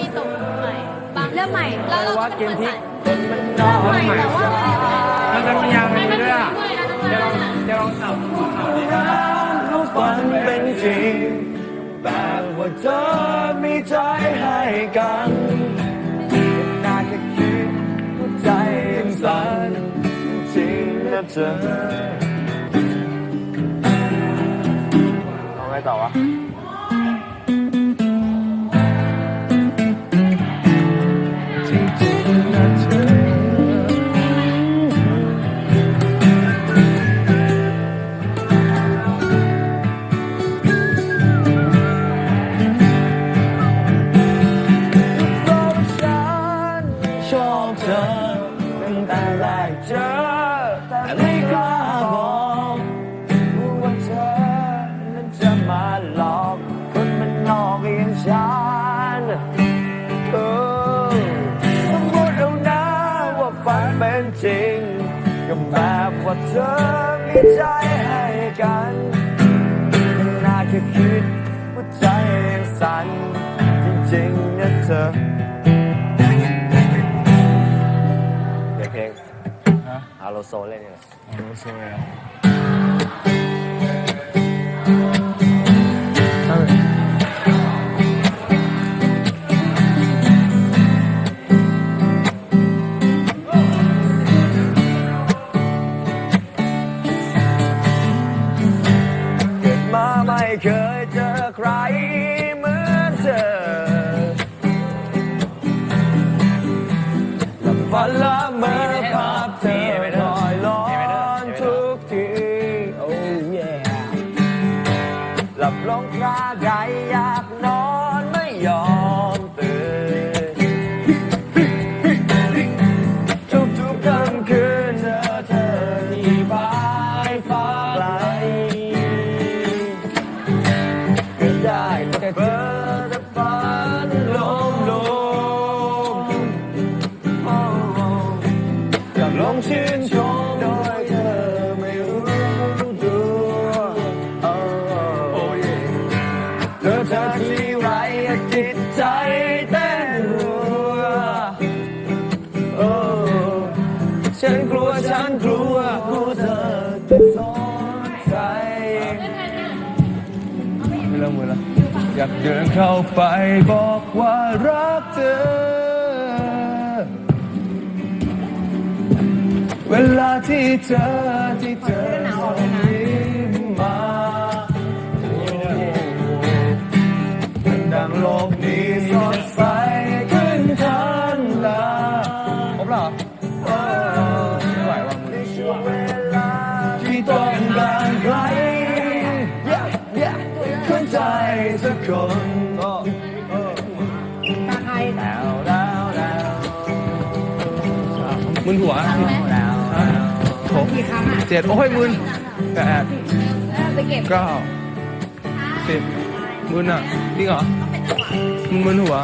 มีตกใหม่บางเริ่มใหม่ แล้วเราว่าก็เกเป็นมคนพลิใส่กคนมันนอกใหม่แต่ว่ามันจะมียางนี้ด้วยอะเดี๋ยวลองเดี๋ยวลองสับฝันเป็นจริงแบบว่าเธอมีใจให้กันน่าแค่คิดว่าใจยังสั่นจริงนะเธอเอาไงต่อวะ เธอมีใจให้กันน่าแค่คิดว่าใจยังสั่นจริงๆนะเธอเดี๋ยวเพลงอาโลโซเล่นยังไงอาโลโซเล ลองชื่นชมโดยเธอไม่รู้ตัวโอ้เธอเธอที่ไรจิตใจเต้นรัวโอ้ฉันกลัวฉันกลัวกลัวเธอจะสนใจไม่เริ่มมือล้วอยากเดินเข้าไปบอกว่ารักเธอ เวลาที่เธอที่เธอยิ้มมาโอ้มันดังโลกนี้สดใสขึ้นทันตาครบแล้วเหรอไม่ไหวว่ะมือช่วงเวลาที่ต้องการใครเข้าใจสักคนตาใครแล้วแล้วแล้วมึนหัว กกี่ครั้งอะเจ็ดโอ้ยมึนแปดไปเก็บเก้าสิบมึนอะจริงเหรอมึนมึนหัว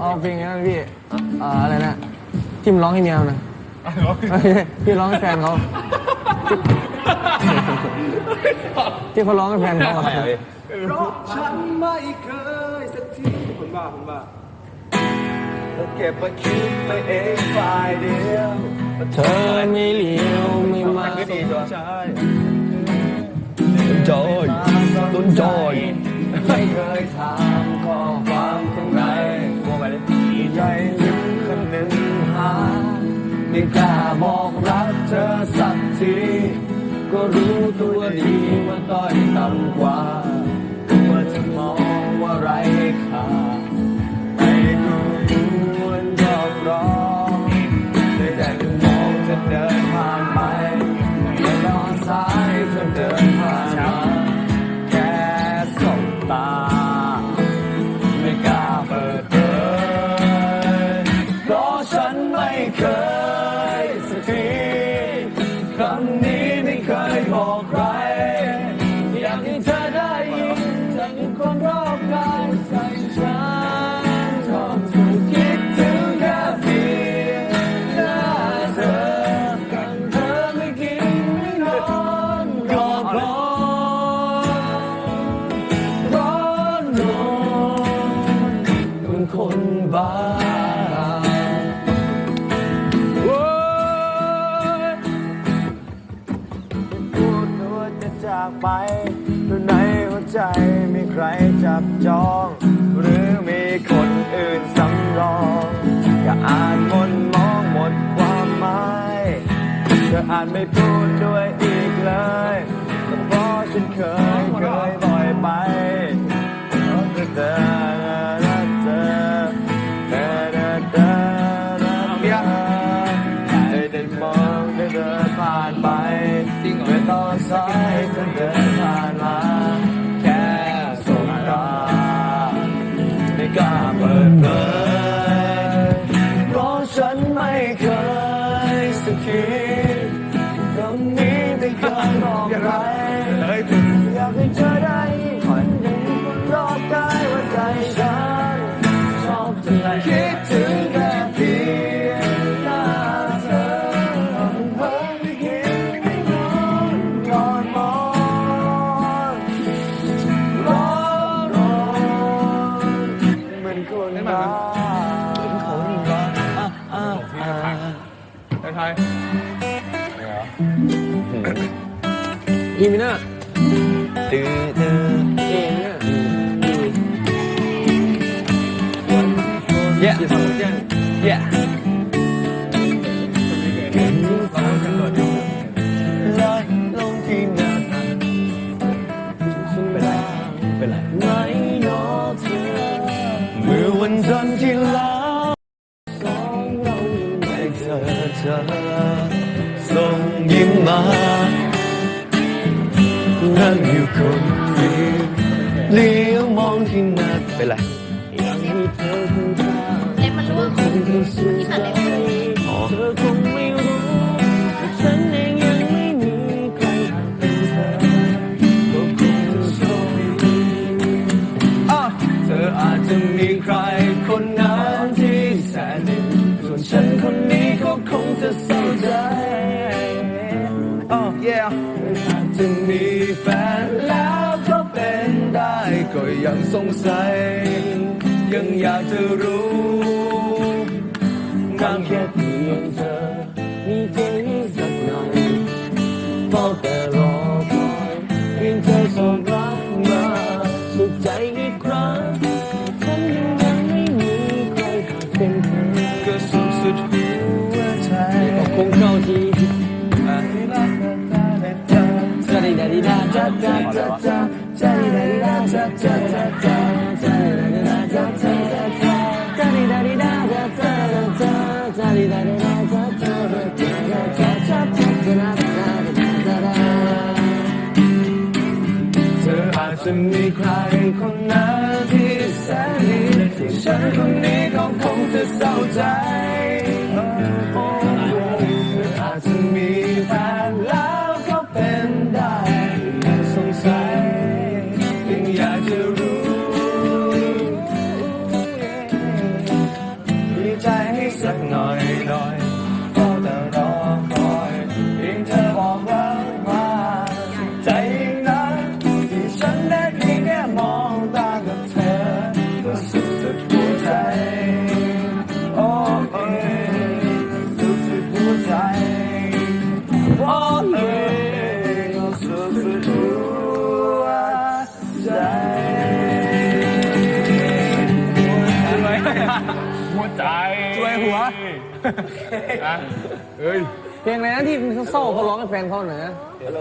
อ๋อเพลงนั้นพี่อ่าอะไรนะที่มนร้องให้เมียมันนะพี่ร้องให้แฟนเขาที่เขาร้องให้แฟนเขาอะเพราะฉันไม่เคยสักทีคนบ้าคนบ้าเอเก็บมาคิดไปเองฝ่ายเดียวเธอไม่เหลียวไม่มาสนใจต้นจอยต้นจอย ไม่เคยถามข้อความของเรา ใจลึกคนหนึ่งหาไม่กล้าบอกรักเธอสักที ก็รู้ตัวดีว่าต้อยต่ำกว่า ใจมีใครจับจอง หรือมีคนอื่นสำรอง อย่าอ่านมนมองหมดความหมายเธออ่านไม่พูดด้วย Yeah. Yeah. จะมีใครคนนั้นที่แสนดีส่วนฉันคนนี้ก็คงจะเศร้าใจ oh yeah จะมีแฟนแล้วก็เป็นได้ก็ยังสงสัย ยังอยากจะรู้ เธออาจะมีใคร ฮ้ย เพลงอะไรนะที่เศร้าๆเขาร้องให้แฟนเขาหน่อยนะ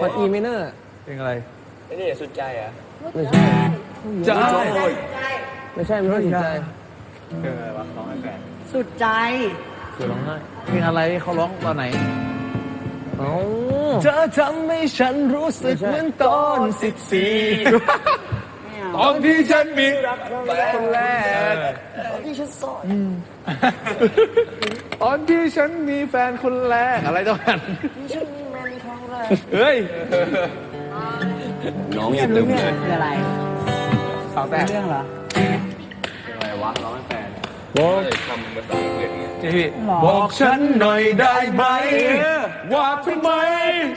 คอนอีเมเนอร์เพลงอะไร ไอ้นี่สุดใจอะไม่ใช่จะไม่ใช่ไม่ใช่จิตใจเพลงอะไรวะร้องให้แฟน สุดใจเสือร้องไห้เพลงอะไรเขาร้องตอนไหนเอ้าเธอทำให้ฉันรู้สึกเหมือนตอนสิบสี่ตอนที่ฉันมีรักคนแรกตอนที่ฉันโสด ตอนที่ฉันมีแฟนคนแรกอะไรต้องกันเฮ้ยน้องอย่าลืมเลยคืออะไรสาวแต่เรื่องเหรออะไรวะร้องให้แฟนบอกทำภาษาอังกฤษไงนี่พี่บอกฉันหน่อยได้ไหม ว่าทำไม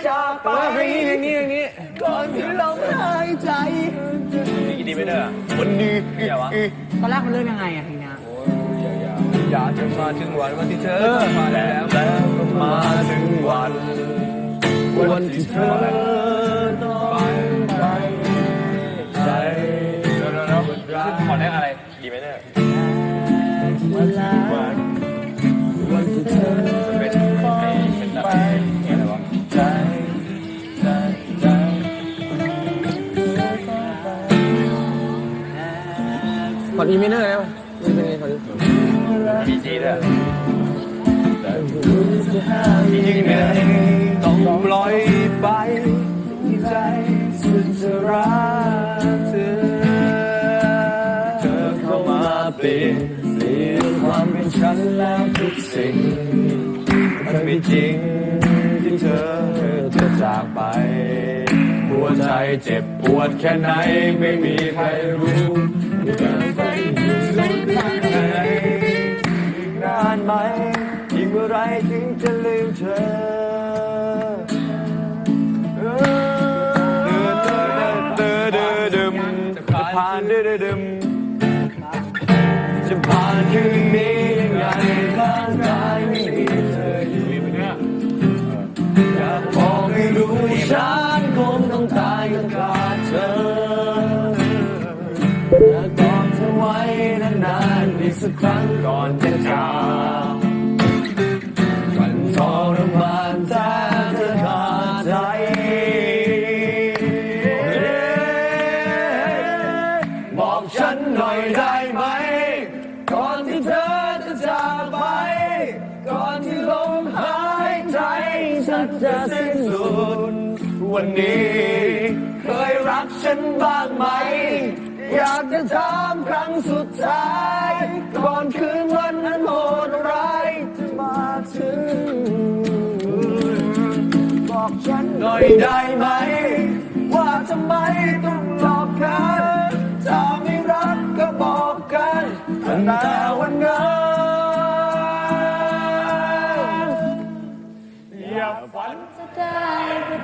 จากไปเพลงนี้เพลงนี้เพลงนี้ก่อนที่เราหายใจนี่กี่ดีไม่ได้อะวันนี้เดี๋ยววะตอนแรกมันเริ่มยังไงอะเพลงเนี้ย อยากจะมาถึงวันวันที่เธอมาแล้วแล้วก็มาถึงวัน วันที่เธอต้องไปใจเดี๋ยวเดี๋ยวเดี๋ยวขอเลขอะไรดีไม่ได้วันวันที่เธอเป็นเป็นแบบอะไรวะใจใจใจคอนอีเมเนอร์แล้ว ยิ่งเหนต้องปล่อยไปใจสุดจะรักเธอเธอเข้ามาเปลี่ยนเปลี่ยนความเป็นฉันแล้วทุกสิ่งมันไม่จริงที่เธอจะจากไป หัวใจเจ็บปวดแค่ไหนไม่มีใครรู้จะไปสุดทางไหนนานไหมอีกเมื่อ ไรถึงจะลืมเธอเออเดินเดินเดินเดินดึมจะผ่านเดินเดินดึมจะผ่านคืนนี้ยังไงร่างกายไม่มีเธออยู่อยากบอกให้รู้ฉันคงต้องตายกับขาดเธออยากกอดเธอไว้นานๆอีกสักครั้งก่อนจะจาก สิ้นสุด วันนี้ เคยรักฉันบ้างไหม อยากจะถามครั้งสุดท้าย ก่อนคืนวันนั้นโหดร้ายจะมาถึง บอกฉันหน่อยได้ไหม ว่าทำไมต้องหลอกกัน ถ้าไม่รักก็บอกกันตั้งแต่วันนั้น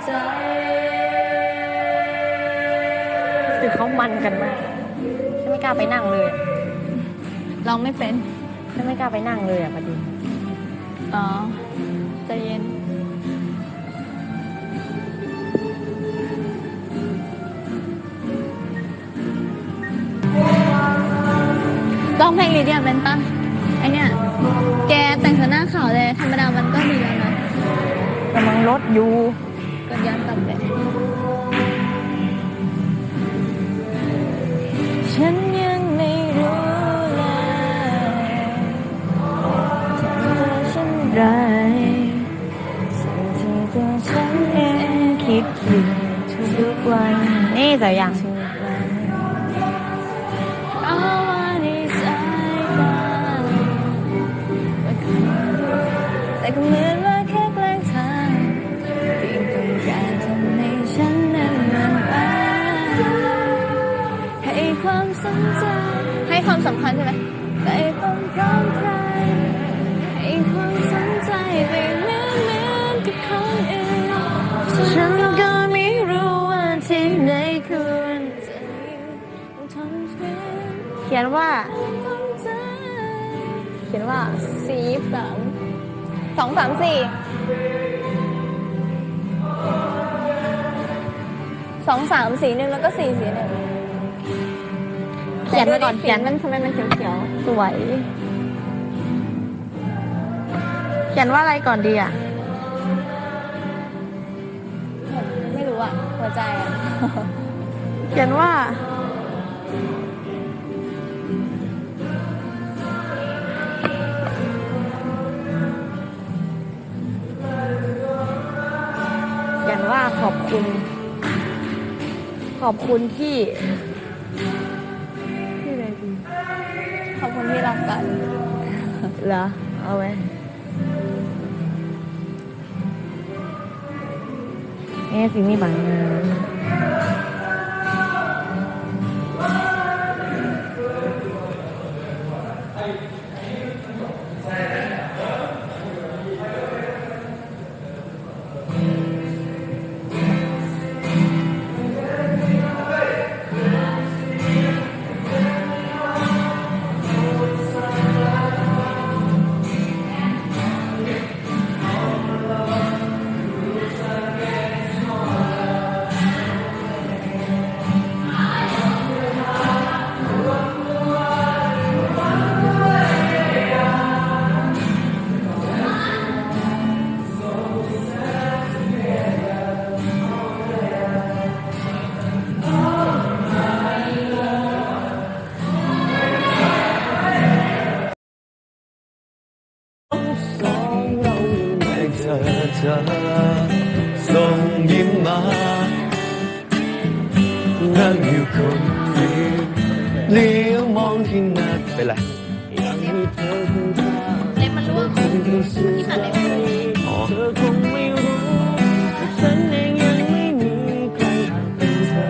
ใจคือเขามันกันมากฉันไม่กล้าไปนั่งเลยลองไม่เป็นฉันไม่กล้าไปนั่งเลยอะพอดีอ๋อใจเย็น ร้องเพลงลีเดียเป็นปะไอเนี่ย แกแต่งเธอหน้าขาวเลย ธรรมดามันก็ดีแล้วนะกำลังลดอยู่ ก็ย้อนกลับไปฉันยังไม่รู้เลยจะตัวฉันไรสิ่งที่ตัวฉันเองคิดอยู่ทุกวัน นี่แต่ยัง ความสนใจให้ความสำคัญใช่ไหมแต่ต้องพร้อมใครให้ความสนใจไปเหมือนเหมือนกับคนอื่นฉันก็ไม่รู้ว่าที่ไหนควรจะอยู่ทนฝืนเขียนว่า เขียนว่าสี่สามสองสามสี่สองสามสีหนึ่งแล้วก็สี่สีหนึ่ง เขียนมาก่อนเขียนมันทำไมมันเขียวๆสวย เขียนว่าอะไรก่อนดีอะ ไม่รู้อะ หัวใจอะ เขียนว่า เขียนว่าขอบคุณ ขอบคุณที่ที่ ที่รักกันเหรอ เอาไว้เอ๊ะสิ่งนี้บังงาน ยวมองที่หน้าเป็นไรเล็บมันร่วงที่ตัดเล็บอ๋อเธอคงไม่รู้ว่ฉันเองยังไม่มีใครเป็นเธอ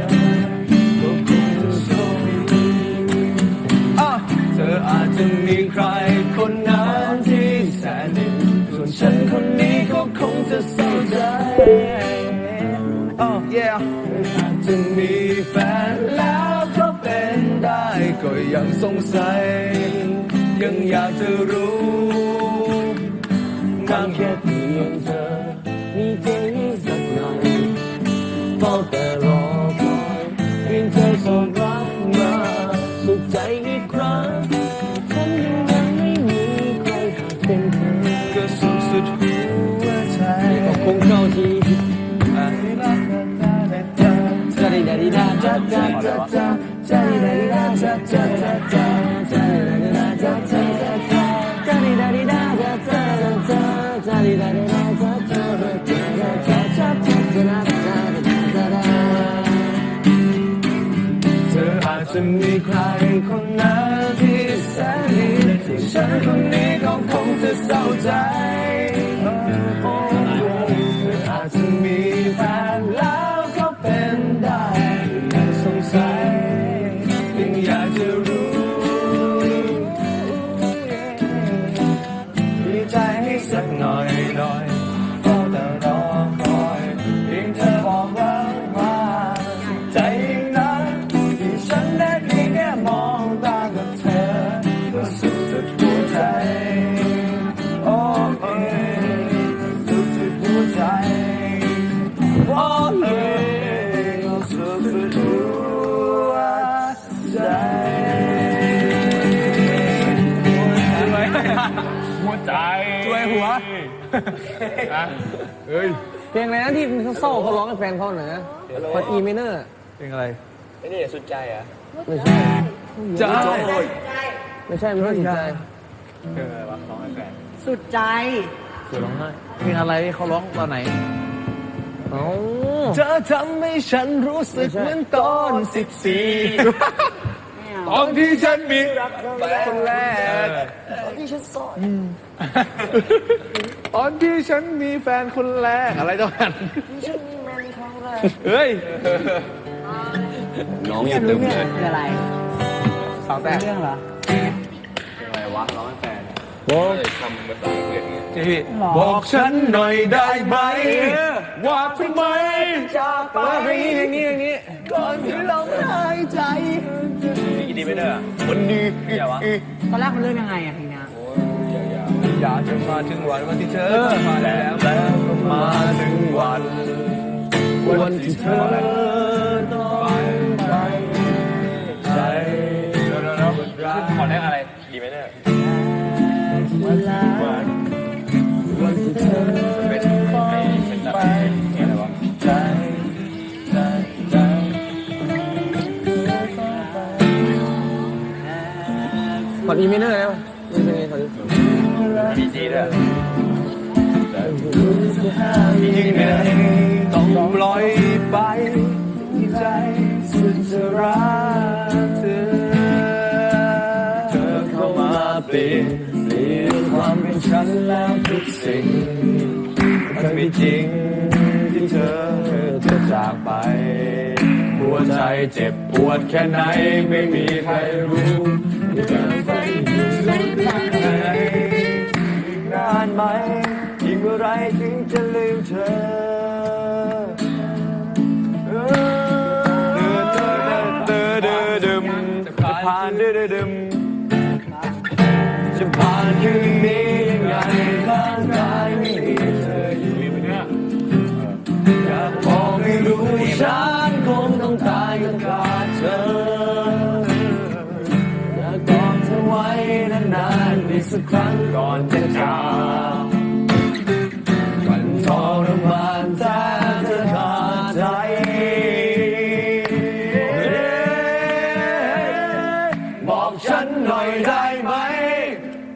ก็คงจะโชคดีอะเธออาจจะมีใครคนนั้นที่แสนดีส่วนฉันคนนี้ก็คงจะเศร้าใจ สงสัย ยังอยากจะรู้บางแค่เพียงเธอ มีใครคนนั้นที่แสนดีที่ฉันคนนี้ก็คงจะเศร้าใจโอ้เธออาจจะมีแฟนแล้วก็เป็นได้ยังสงสัยยังอยากจะรู้ดีใจให้สักหน่อย เพลงอะไรนะที่เศร้าเขาร้องให้แฟนเขาหน่อยนะพอดอีเมเนอร์เพลงอะไรไม่ใช่ใจไม่ใช่ไม่ใช่ไม่ใช่เพลงอะไรวะร้องให้แฟนสุดใจเสือร้องไห้เพลงอะไรเขาร้องตอนไหนเอ้าเธอทำให้ฉันรู้สึกเหมือนตอนสิบสี่ตอนที่ฉันมีรักคนแรกตอนที่ฉันโสด ตอนที่ฉันมีแฟนคนแรกอะไรต่อกันเฮ้ยน้องอย่าตึมเลยคืออะไรสาวแตกเรื่องเหรอพี่บอกฉันหน่อยได้ไหมว่าทำไมจากไปเพลงนี้เพลงนี้เพลงนี้ก่อนที่เราหายใจดีไปเด้อวันนี้ตอนแรกมันเริ่มยังไงอะเพลงเนี้ย อยากจะมาถึงวันวันที่เธอมาแล้วแล้วก็มาถึงวัน วันที่เธอต้องไปใจขอได้อะไรดีไหมเนี่ยวันที่เธอนเป็นแบบนี้อไรวะใจใจใจกดอีเมลเนอร์แล้ว มีจีด้วยยิ่งเหนื่อยต้องปล่อยไปใจสุดจะรักเธอเธอเข้ามาเปลี่ยนเปลี่ยนความเป็นฉันแล้วทุกสิ่งมันไม่จริงที่เธอจะจากไป หัวใจเจ็บปวดแค่ไหนไม่มีใครรู้จะไปอยู่สุดานอีกนานไหม อีกเมื่อไรถึงจะลืมเธอเออเดินเดินเดินเดิมจะผ่านเดินเดิมจะผ่านคืนนี้ สักครั้งก่อนจะจากวันทรมานแท้เธอขาดใจบอกฉันหน่อยได้ไหม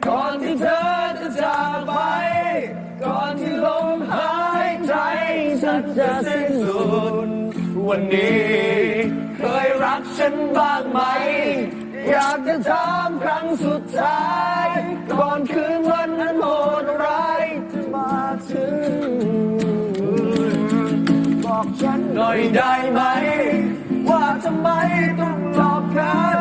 ก่อนที่เธอจะจากไป ก่อนที่ลมหายใจฉันจะสิ้นสุดวันนี้ เคยรักฉันบ้างไหม อยากจะถามครั้งสุดท้าย อยได้ไหม ว่าทำไมต้องหลอกกัน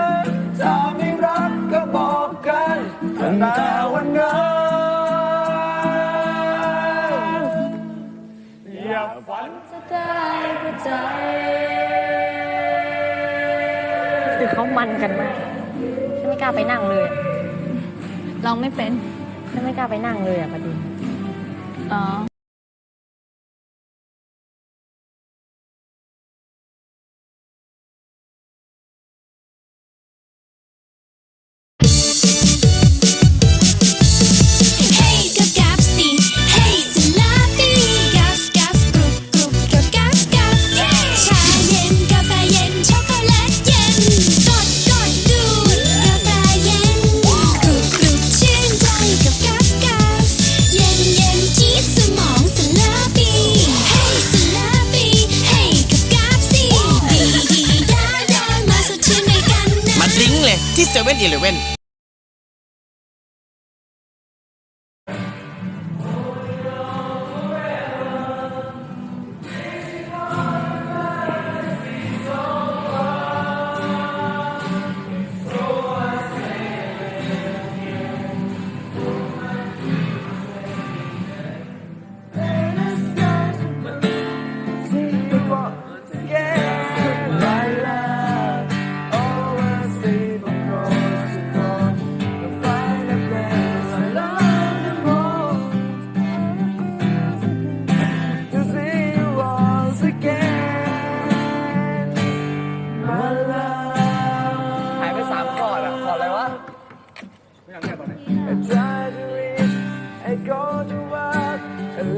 ถ้าไม่รักก็บอกกันตั้งแต่วันนั้นอย่าฝันจะได้เข้าใจคือเขามันกันมากฉันไม่กล้าไปนั่งเลยอะเราไม่เป็น ฉันไม่กล้าไปนั่งเลยอะพอดี อ๋อ ที่เซเว่นอีเลเว่น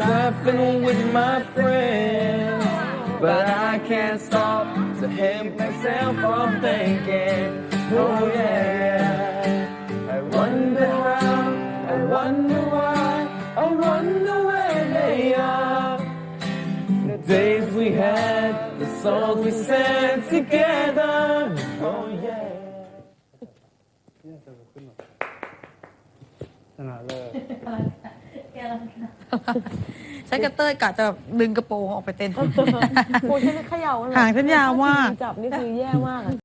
laughing with my friends, but I can't stop to help myself from thinking. Oh yeah, I wonder how, I wonder why, I wonder where they are. The days we had, the songs we sang together. Oh yeah. ฉันกับเต้ยกะจะแบบดึงกระโปรงออกไปเต้น โอ้ฉันเขย่าเลยหางฉันยาวมาก จับนี่คือแย่มากอะ